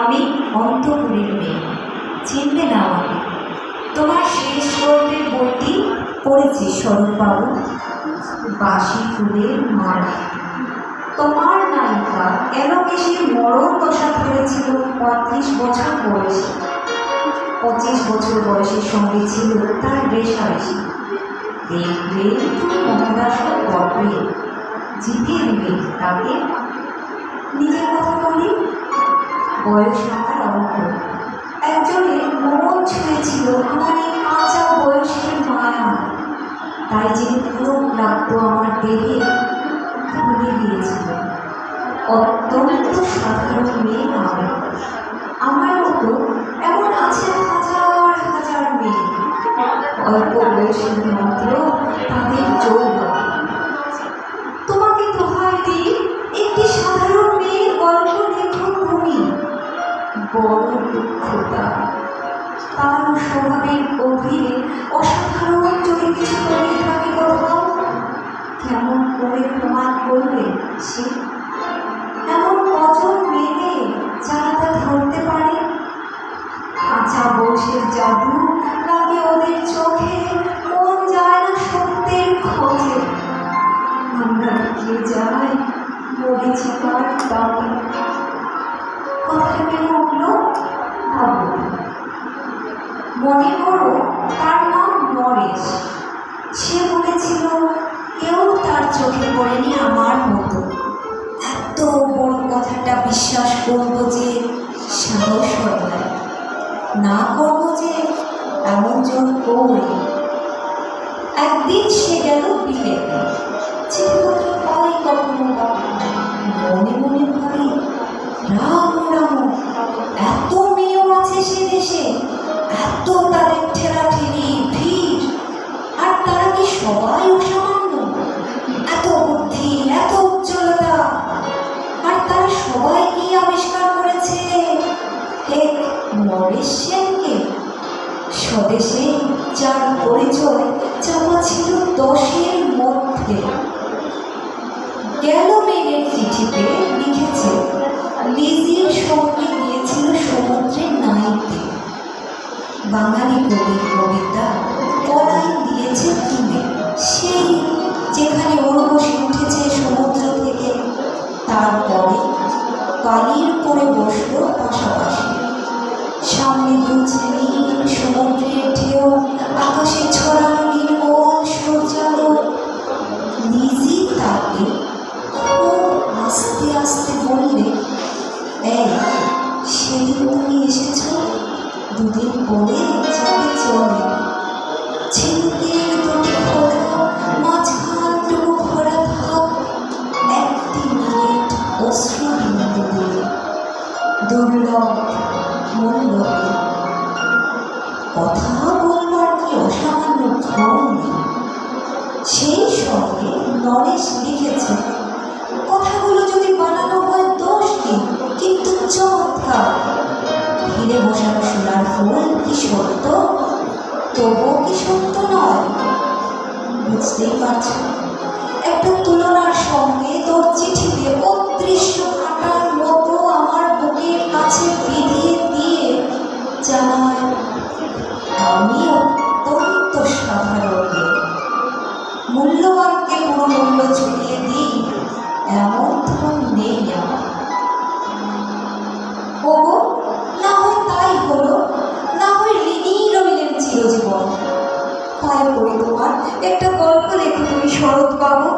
আমি অন্তপুরের মেয়ে। চিনবে না আমাকে তোমার শেষ গল্পের বইটি পড়েছি স্বরূপবাবু বাসি ফুলের মালা তোমার নায়িকা এলোকেশে মরণ দশা ধরেছিল পঁয়ত্রিশ বছর বয়সে। পঁচিশ বছর বয়সের সঙ্গে ছিল তার রেশারেশি দেখবে তুমি গল্পে জিতিয়ে দিবে তাকে। নিজের কথা বলি বয়স আমার অল্প একজনে মন ছুঁয়েছিল আমার এই কাঁচা বয়সের মায়া তাই যে পুরো লাগতো আমার দেহে, ভুলে গিয়েছিল। অত্যন্ত সাধারণ মেয়ে আমি। আমার মতো এমন আছে হাজার হাজার মেয়ে। অল্প বয়সের মাত্র তাদের চলবে বড় দুঃখতা তার স্বভাবের গভীরে অসাধারণ যদি কিছু করে থাকে কোথাও কেমন করে প্রমাণ করবে সে মনে করো তার নাম নরেশ। সে বলেছিল, কেউ তার চোখে পড়েনি আমার মতো। এত বড় কথাটা বিশ্বাস করব যে সাহস হয় না। করব যে এমন জোর করি একদিন সে গেল বিলেতে চিঠিপত্র পাই কখনো। মনে মনে ভাবি, রাম রাম, এত মেয়েও আছে সে দেশে। এত তাদের ঠেলাঠেলি ভিড়। আর তারা কি সবাই অসামান্য? এত বুদ্ধি, এত উজ্জ্বলতা। আর তারা সবাই কি আবিষ্কার করেছে? এক নরেশ সেনকে স্বদেশে যার পরিচয় চাপা ছিল দশের মধ্যে। গেল মেয়ের চিঠিতে লিখেছে, লিজির সঙ্গে বাঙালি কবির দুর্লভ মূল্য কথা বলবার কি অসামান্য নেই সেই সঙ্গে নরেশ লিখেছে কথাগুলো যদি বানানো হয় দোষ নেই, কিন্তু চমৎকার। ঘিরে বসানো সোনার ফুল কি সত্য? তবুও কি সত্য? বুঝতেই পারছ একটা তুলনার সঙ্গে তোর চিঠিতে অদৃশ্য কাটার মতো আমার বুকের কাছে বিধিয়ে দিয়ে জানায়, আমি অত্যন্ত সাধারণ। মূল্যবানকে পুরো মূল্য ছড়িয়ে দিই, এমন ধন নেই আমার। ওগো, না হয় তাই হলো, না হয় ঋণই রইলেন চিরজীবন। পায়ে পড়ি তোমার। একটা গল্প লেখো তুমি শরৎ বাবু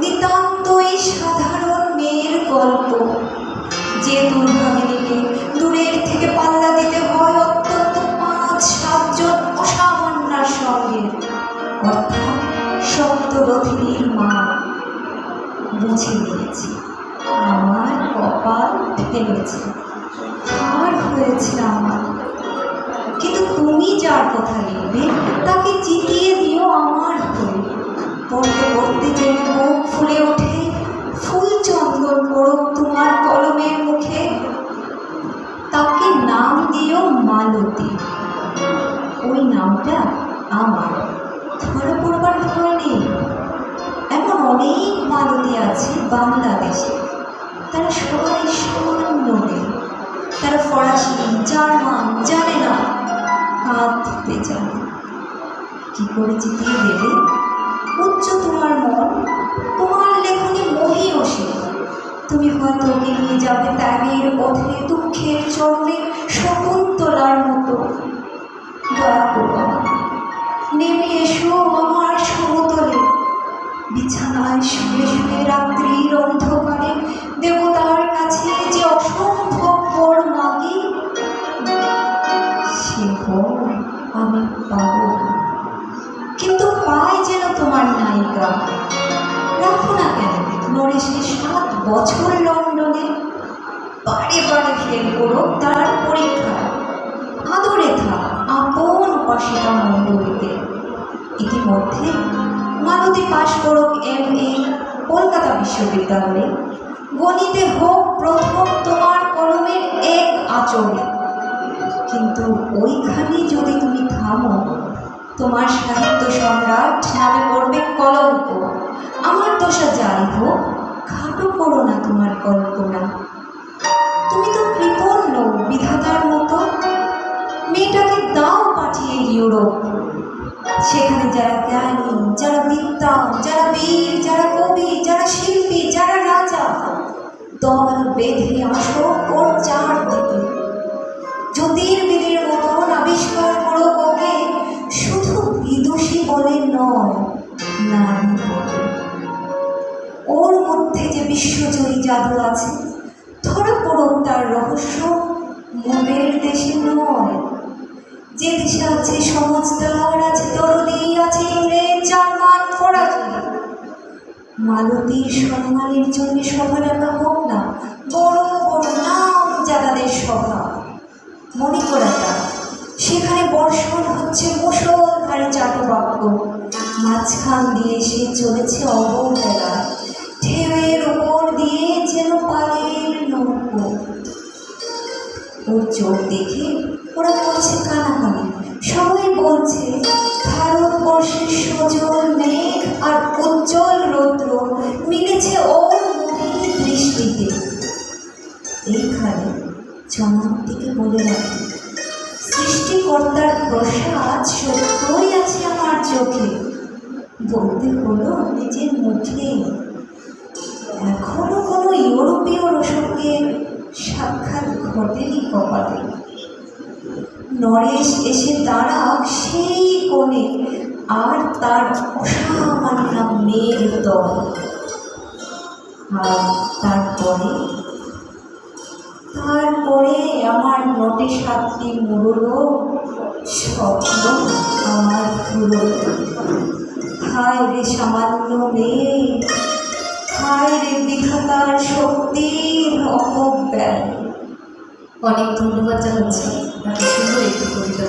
নিতান্তই সাধারণ মেয়ের গল্প। যে দুর্ভাগিনীকে দূরের থেকে পাল্লা দিতে হয় অত্যন্ত পাঁচ, সাতজন অসামান্যার সঙ্গে। অর্থাৎ সপ্তরথিনীর মা। বুঝে নিয়েছি। আমার কপাল ভেঙেছে আর হয়েছে আমার। কিন্তু তুমি যার কথা লিখবে তাকে জিতিয়ে দিও আমার হয়ে। পড়তে যে মুখ ফুলে ওঠে, ফুল চন্দন পড়ুক তোমার কলমের মুখে। তাকে নাম দিও মালতী। ওই নামটা আমার। ধরা পড়বার ভয় নেই। এমন অনেক মালতী আছে বাংলাদেশে। তারা সবাই সামান্য নেই তারা ফরাসি, জার্মান জানে হাত দিতে জানে কি করে জিতিয়ে দেবে? উচ্চ তোমার মন, তোমার লেখনী মহিয়সী তুমি হয়তো ওকে নিয়ে যাবে ত্যাগের পথে, দুঃখের চরণে শকুন্তলার মতো। দয়া করো। নেমে এসো আমার সমতলে। বিছানায় শুয়ে শুয়ে রাত্রির অন্ধকারে লন্ডনে বারে বারে ফেল করো তার পরীক্ষা। আদরে থাক আপন উপাসিকা মণ্ডলীতে। ইতিমধ্যে মালতী পাশ করুক এম এ কলকাতা বিশ্ববিদ্যালয়ে। গণিতে হোক, প্রথম তোমার কলমের এক আচরণে। কিন্তু ওইখানে যদি তুমি থামো, তোমার সাহিত্য সম্রাট নামে পড়বে কলঙ্ক। আমার দশা যাই হোক খাটো করো না তোমার কল্পনা তুমি তো কৃপণ বিধাতার মতো। মেয়েটাকে দাও পাঠিয়ে ইউরোপ জাদু আছে। ধরা পড়ো তার রহস্য, মনের দেশে নয়। যে দেশে আছে সমাজদার আছে দরদি আছে জার্মান ফরাসি মালতীর সম্মানের জন্য সভা ডাকা হোক না বড় বড় নাম যাদাদের সভা। মনে করা যাক সেখানে বর্ষণ হচ্ছে মুসলধারে চাটবাক্য মাঝখান দিয়ে সে চলেছে অবহেলা পালের নৌকো। ওর চোখ দেখে ওরা করছে কানাকানি। সবাই বলছে ভারতবর্ষের সজল মেঘ আর উজ্জ্বল রৌদ্র মিলেছে ওর মুখের দৃষ্টিতে। এইখানে চমকটিকে বলে রাখি, সৃষ্টিকর্তার প্রসাদ সত্যই আছে আমার চোখে। বলতে হলো নিজের মুখে। ইউরোপীয় সঙ্গে সাক্ষাৎ ঘটেনি কপালে। নরেশ এসে দাঁড়াক সেই কোণে, আর তার অসামান্য মেয়ের দল। আর তারপরে? তারপরে আমার নোটে সাতটি মুড়লো স্বপ্ন আমার পুরো হায় রে সামান্য মেয়ে অপব্যয় অনেক ধন্যবাদ জানাচ্ছি। সুন্দর একটি কবিতা